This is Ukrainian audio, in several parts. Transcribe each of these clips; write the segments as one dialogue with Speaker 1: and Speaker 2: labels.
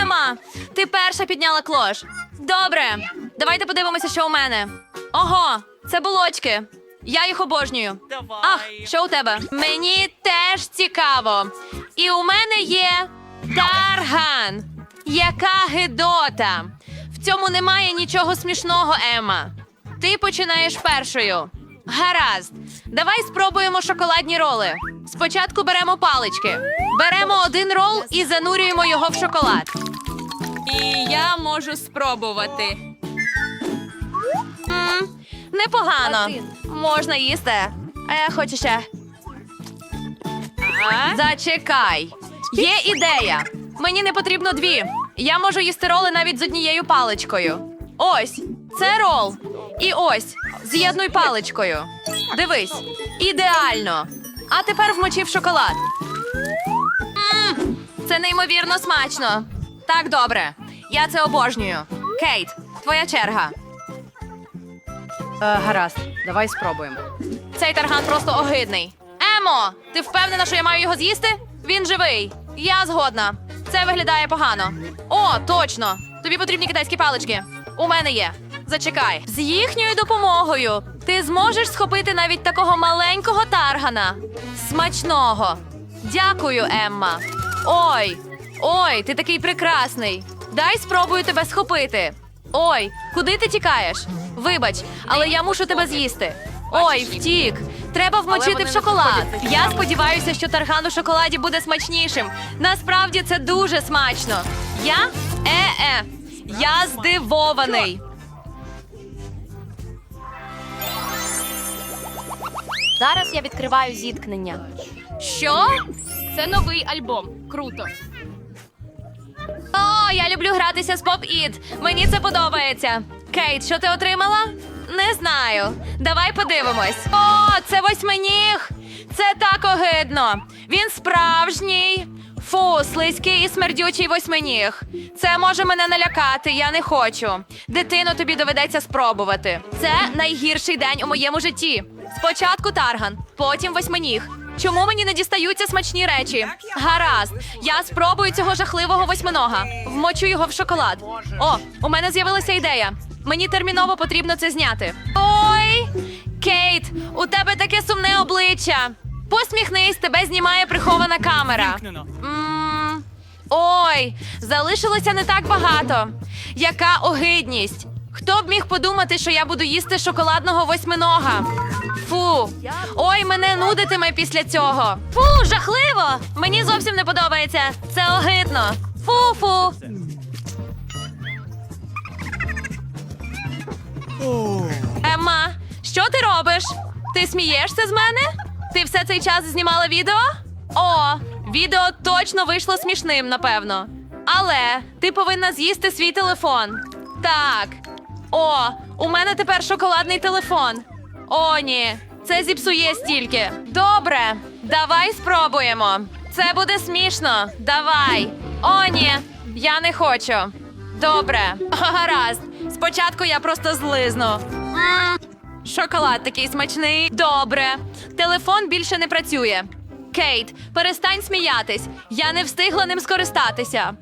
Speaker 1: Ема, ти перша підняла клош. Добре, давайте подивимося, що у мене. Ого, це булочки. Я їх обожнюю. Ах, що у тебе? Мені теж цікаво. І у мене є тарган. Яка гидота. В цьому немає нічого смішного, Ема. Ти починаєш першою. Гаразд. Давай спробуємо шоколадні роли. Спочатку беремо палички. Беремо один рол і занурюємо його в шоколад.
Speaker 2: І я можу спробувати.
Speaker 1: м непогано. Можна їсти. А я хочу ще. Зачекай. Є ідея. Мені не потрібно дві. Я можу їсти роли навіть з однією паличкою. Ось, це рол. І ось, з'єднуй паличкою. Дивись, ідеально. А тепер вмочи в шоколад. М, це неймовірно смачно. Так, добре. Я це обожнюю. Кейт, твоя черга.
Speaker 3: Е, гаразд, давай спробуємо.
Speaker 1: Цей тарган просто огидний. Емо, ти впевнена, що я маю його з'їсти? Він живий. Я згодна. Це виглядає погано. О, точно! Тобі потрібні китайські палички. У мене є. Зачекай. З їхньою допомогою ти зможеш схопити навіть такого маленького таргана. Смачного. Дякую, Емма. Ой, ой, ти такий прекрасний. Дай спробую тебе схопити. Ой, куди ти тікаєш? Вибач, але я мушу тебе з'їсти. Ой, втік. Треба вмочити в шоколад. Я сподіваюся, що тарган у шоколаді буде смачнішим. Насправді це дуже смачно. Я е-е. Я здивований.
Speaker 4: Зараз я відкриваю зіткнення.
Speaker 1: Що?
Speaker 2: Це новий альбом. Круто.
Speaker 1: О, я люблю гратися з It. Мені це подобається. Кейт, що ти отримала? Не знаю. Давай подивимось. О, це восьминіг. Це так огидно. Він справжній. Фу, слизький і смердючий восьминіг. Це може мене налякати, я не хочу. Дитину тобі доведеться спробувати. Це найгірший день у моєму житті. Спочатку тарган, потім восьминіг. Чому мені не дістаються смачні речі? Гаразд, я спробую цього жахливого восьминога. Вмочу його в шоколад. О, у мене з'явилася ідея. Мені терміново потрібно це зняти. Ой, Кейт, у тебе таке сумне обличчя. Посміхнись, тебе знімає прихована камера. М, Ой, залишилося не так багато. Яка огидність. Хто б міг подумати, що я буду їсти шоколадного восьминога? Фу. Ой, мене нудитиме після цього. Фу, жахливо! Мені зовсім не подобається. Це огидно. Фу-фу. Емма, що ти робиш? Ти смієшся з мене? Ти все цей час знімала відео? О, відео точно вийшло смішним, напевно. Але ти повинна з'їсти свій телефон. Так. О, у мене тепер шоколадний телефон. О, ні, це зіпсує стільки. Добре, давай спробуємо. Це буде смішно. Давай. О, ні, я не хочу. Добре, гаразд. Спочатку я просто злизну. Шоколад такий смачний. Добре. Телефон більше не працює. Кейт, перестань сміятись. Я не встигла ним скористатися.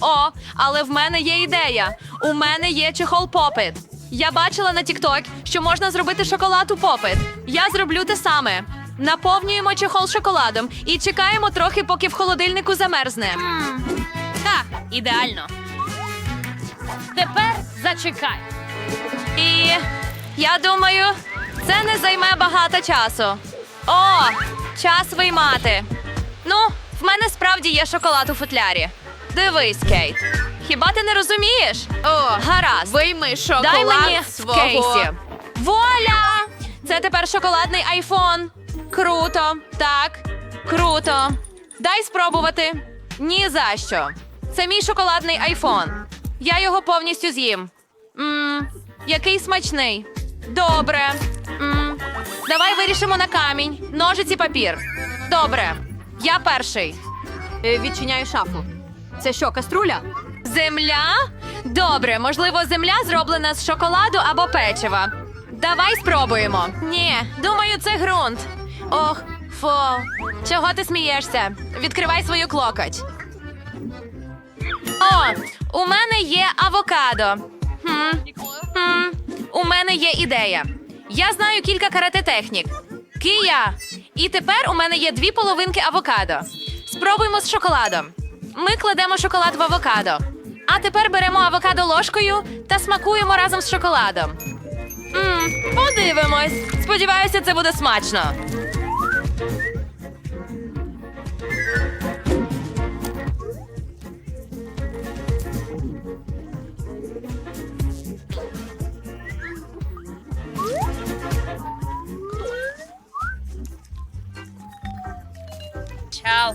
Speaker 1: О, але в мене є ідея. У мене є чехол попит. Я бачила на TikTok, що можна зробити шоколад у попит. Я зроблю те саме. Наповнюємо чехол шоколадом і чекаємо трохи, поки в холодильнику замерзне.
Speaker 2: Так, ідеально. Тепер зачекай.
Speaker 1: І я думаю, це не займе багато часу. О, час виймати. Ну, в мене справді є шоколад у футлярі. Дивись, Кейт. Хіба ти не розумієш? О, гаразд.
Speaker 2: Вийми шоколад
Speaker 1: Дай мені
Speaker 2: свого.
Speaker 1: в кейсі. Вуаля! Це тепер шоколадний айфон. Круто. Так, круто. Дай спробувати. Ні за що. Це мій шоколадний айфон. Я його повністю з'їм. Мм, який смачний. Добре. Мм, давай вирішимо на камінь. Ножиці папір. Добре. Я перший.
Speaker 3: Е, відчиняю шафу. Це що, каструля?
Speaker 1: Земля? Добре, можливо, земля зроблена з шоколаду або печива. Давай спробуємо. Ні, думаю, це ґрунт. Ох, фу. Чого ти смієшся? Відкривай свою клокоть. О, у мене є авокадо. Хм. Хм. У мене є ідея. Я знаю кілька карате технік. Кия. І тепер у мене є дві половинки авокадо. Спробуємо з шоколадом. Ми кладемо шоколад в авокадо. А тепер беремо авокадо ложкою та смакуємо разом з шоколадом. Мм, подивимось. Сподіваюся, це буде смачно.
Speaker 2: Чао.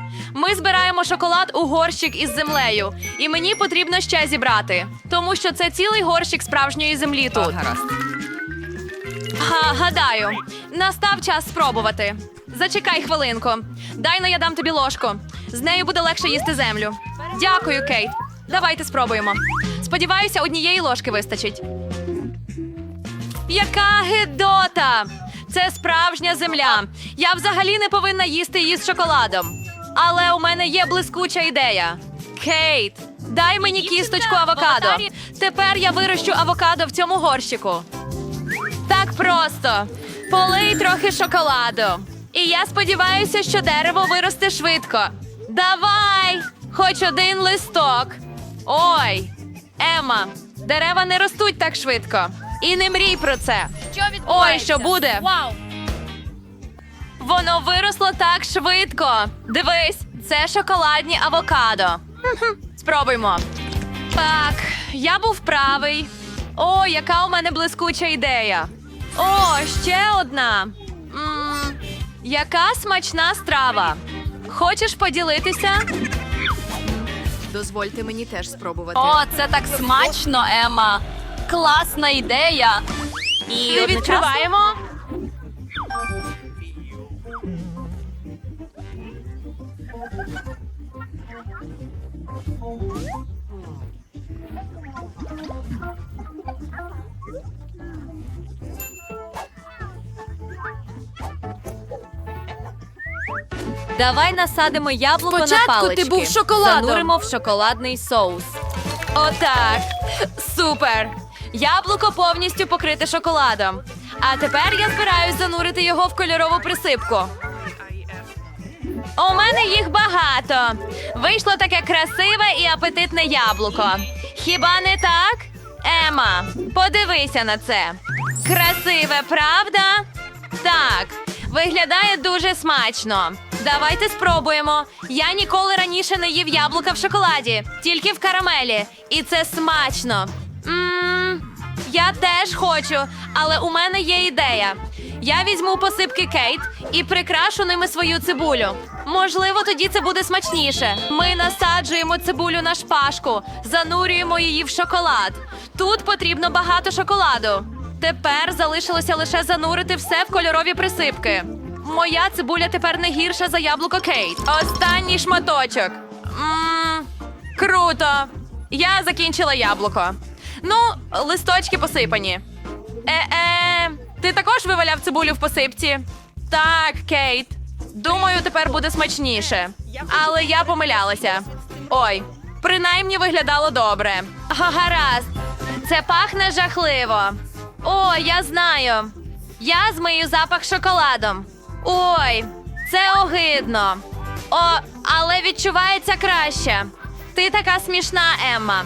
Speaker 1: Ми збираємо шоколад у горщик із землею, і мені потрібно ще зібрати, тому що це цілий горщик справжньої землі тут.
Speaker 3: Гаразд.
Speaker 1: Га, гадаю, настав час спробувати. Зачекай хвилинку. Дай но я дам тобі ложку. З нею буде легше їсти землю. Дякую, Кейт. Давайте спробуємо. Сподіваюся, однієї ложки вистачить. Яка гидота! Це справжня земля. Я взагалі не повинна їсти її з шоколадом. Але у мене є блискуча ідея. Кейт, дай мені кісточку авокадо. Тепер я вирощу авокадо в цьому горщику. Так просто. Полий трохи шоколаду. І я сподіваюся, що дерево виросте швидко. Давай! Хоч один листок. Ой, Ема, дерева не ростуть так швидко. І не мрій про це.
Speaker 2: Що?
Speaker 1: Ой, що буде?
Speaker 2: Вау!
Speaker 1: Воно виросло так швидко. Дивись, це шоколадні авокадо. Спробуймо. Так, я був правий. О, яка у мене блискуча ідея. О, ще одна. м яка смачна страва. Хочеш поділитися?
Speaker 3: Дозвольте мені теж спробувати.
Speaker 4: О, це так смачно, Ема. Класна ідея. І
Speaker 1: Ми
Speaker 4: одночасно-
Speaker 1: відкриваємо. Давай насадимо яблуко
Speaker 3: Спочатку
Speaker 1: на
Speaker 3: ти був шоколадом.
Speaker 1: Зануримо в шоколадний соус. Отак. Супер. Яблуко повністю покрите шоколадом. А тепер я збираюсь занурити його в кольорову присипку. У мене їх багато. Вийшло таке красиве і апетитне яблуко. Хіба не так? Ема, подивися на це. Красиве, правда? Так, виглядає дуже смачно. Давайте спробуємо. Я ніколи раніше не їв яблука в шоколаді, тільки в карамелі. І це смачно. Мм, я теж хочу, але у мене є ідея. Я візьму посипки Кейт і прикрашу ними свою цибулю. Можливо, тоді це буде смачніше. Ми насаджуємо цибулю на шпажку, занурюємо її в шоколад. Тут потрібно багато шоколаду. Тепер залишилося лише занурити все в кольорові присипки. Моя цибуля тепер не гірша за яблуко Кейт. Останній шматочок. Мм, круто. Я закінчила яблуко. Ну, листочки посипані. Е-е, ти також виваляв цибулю в посипці? Так, Кейт. Думаю, тепер буде смачніше. Але я помилялася. Ой, принаймні виглядало добре. Гаразд. Це пахне жахливо. О, я знаю. Я змию запах шоколадом. Ой, це огидно. О, але відчувається краще. Ти така смішна, Емма.